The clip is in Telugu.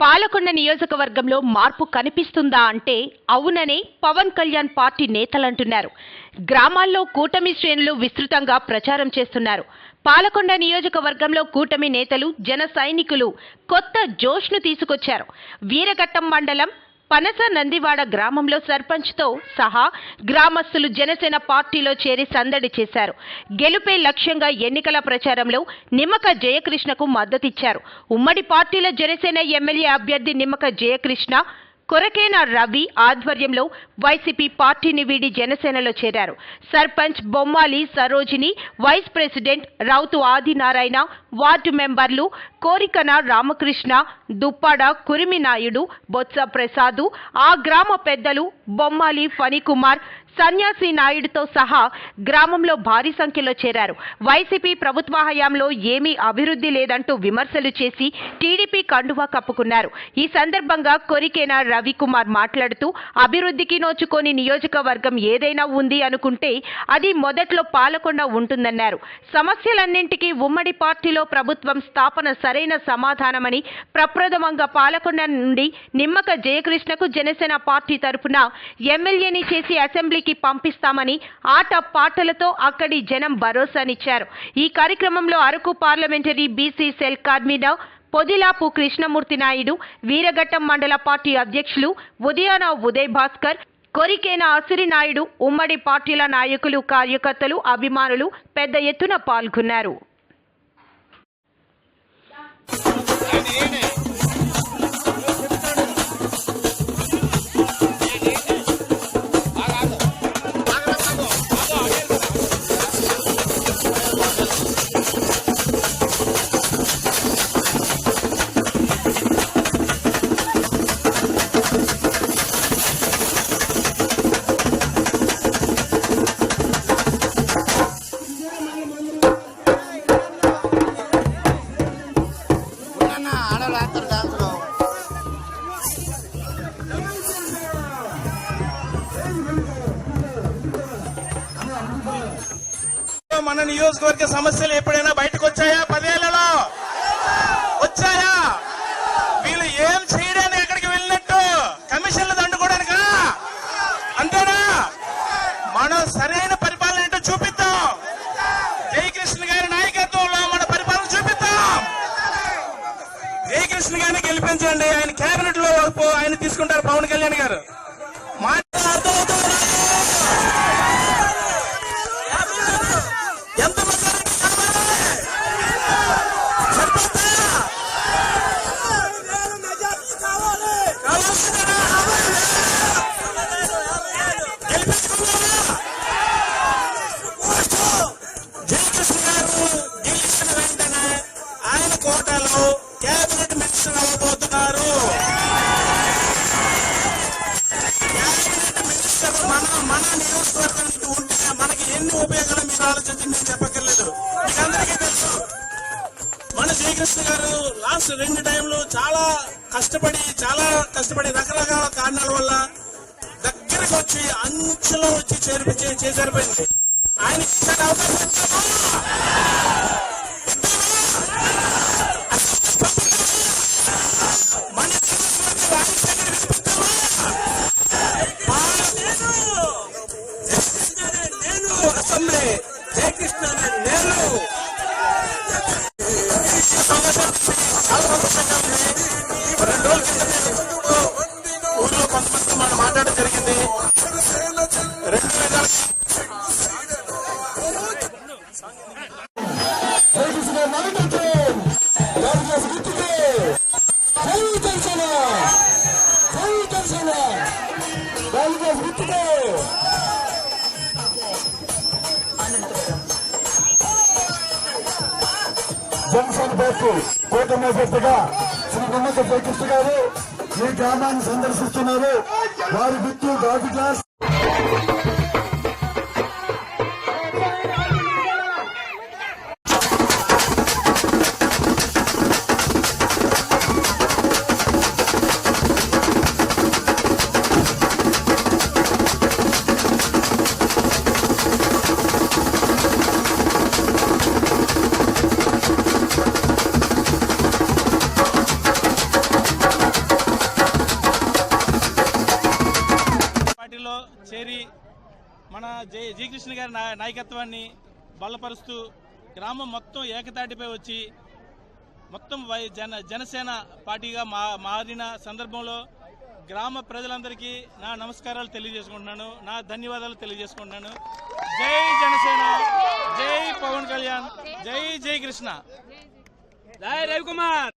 పాలకొండ నియోజకవర్గంలో మార్పు కనిపిస్తుందా అంటే అవుననే పవన్ కళ్యాణ్ పార్టీ నేతలంటున్నారు గ్రామాల్లో కూటమి శ్రేణులు విస్తృతంగా ప్రచారం చేస్తున్నారు. పాలకొండ నియోజకవర్గంలో కూటమి నేతలు జన సైనికులు కొత్త జోష్ను తీసుకొచ్చారు. వీరఘట్టం మండలం పనస నందివాడ గ్రామంలో సర్పంచ్తో సహా గ్రామస్తులు జనసేన పార్టీలో చేరి సందడి చేశారు. గెలుపే లక్ష్యంగా ఎన్నికల ప్రచారంలో నిమ్మక జయకృష్ణకు మద్దతిచ్చారు. ఉమ్మడి పార్టీల జనసేన ఎమ్మెల్యే అభ్యర్థి నిమ్మక జయకృష్ణ కొరకేన రవి ఆధ్వర్యంలో వైసీపీ పార్టీని వీడి జనసేనలో చేరారు. Sarpanch Bommali Sarojini vice president Routhu Adinarayana ward మెంబర్లు కోరికన రామకృష్ణ దుప్పాడ కురిమినాయుడు బొత్స ప్రసాదు ఆ గ్రామ పెద్దలు బొమ్మాలి ఫణికుమార్ సన్యాసి నాయుడుతో సహా గ్రామంలో భారీ సంఖ్యలో చేరారు. వైసీపీ ప్రభుత్వ హయాంలో ఏమీ అభివృద్ధి లేదంటూ విమర్శలు చేసి టీడీపీ కండువా కప్పుకున్నారు. ఈ సందర్భంగా కొరికేన రవికుమార్ మాట్లాడుతూ అభివృద్ధికి నోచుకొని నియోజకవర్గం ఏదైనా ఉంది అనుకుంటే అది మొదట్లో పాలకొండ ఉంటుందన్నారు. సమస్యలన్నింటికీ ఉమ్మడి పార్టీలో ప్రభుత్వం స్థాపన సరైన సమాధానమని ప్రప్రథమంగా పాలకొండ నుండి నిమ్మక జయకృష్ణకు జనసేన పార్టీ తరపున ఎమ్మెల్యేని చేసి అసెంబ్లీకి పంపిస్తామని ఆట పాటలతో అక్కడి జనం భరోసానిచ్చారు. ఈ కార్యక్రమంలో అరకు పార్లమెంటరీ బీసీ సెల్ కార్మినవ్ పొదిలాపు కృష్ణమూర్తి నాయుడు వీరఘట్టం మండల పార్టీ అధ్యక్షులు ఉదయాన ఉదయ్ భాస్కర్ కొరికేన అసిరి నాయుడు ఉమ్మడి పార్టీల నాయకులు కార్యకర్తలు అభిమానులు పెద్ద ఎత్తున పాల్గొన్నారు. మన నియోజకవర్గ సమస్యలు ఎప్పుడైనా బయటకు వచ్చాయా పదేళ్ళలో వచ్చాయా? వీళ్ళు ఏం చేయడానికి ఎక్కడికి వెళ్ళినట్టు? కమిషన్లు దండుకోవడానికా? అంతేనా? మనం సరైన పరిపాలన ఏంటో చూపిద్దాం. జయకృష్ణ గారి నాయకత్వంలో మన పరిపాలన చూపిద్దాం. జయకృష్ణ గారిని గెలిపించండి. ఆయన కేబినెట్లో ఆయన తీసుకుంటారు పవన్ కళ్యాణ్ గారు. எந்த మీరు నేను చెప్పక్కర్లేదు. మీకు అందరికీ తెలుసు. మన జయకృష్ణ గారు లాస్ట్ రెండు టైంలో చాలా కష్టపడి చాలా కష్టపడి రకరకాల కారణాల వల్ల దగ్గరకు వచ్చి అంచులో వచ్చి చేరి చేసరిపోయింది ఆయన అవకాశం. జై దర్శన. కాంగ్రెస్ గుర్తుకే జనసేన పార్టీ కూటమి అభ్యర్థిగా శ్రీ నిమ్మక శ్రీకృష్ణ గారు ఈ గ్రామాన్ని సందర్శిస్తున్నారు. వారి గుర్తు గాజు గ్లాస్. మన జై జయకృష్ణ గారి నా- నాయకత్వాన్ని బలపరుస్తూ గ్రామం మొత్తం ఏకతాటిపై వచ్చి మొత్తం వై- జన జనసేన పార్టీగా మా మారిన సందర్భంలో గ్రామ ప్రజలందరికీ నా నమస్కారాలు తెలియజేసుకుంటున్నాను. నా ధన్యవాదాలు తెలియజేసుకుంటున్నాను. జై జనసేన జై పవన్ కళ్యాణ్ జై జై కృష్ణ జై రవికుమార్.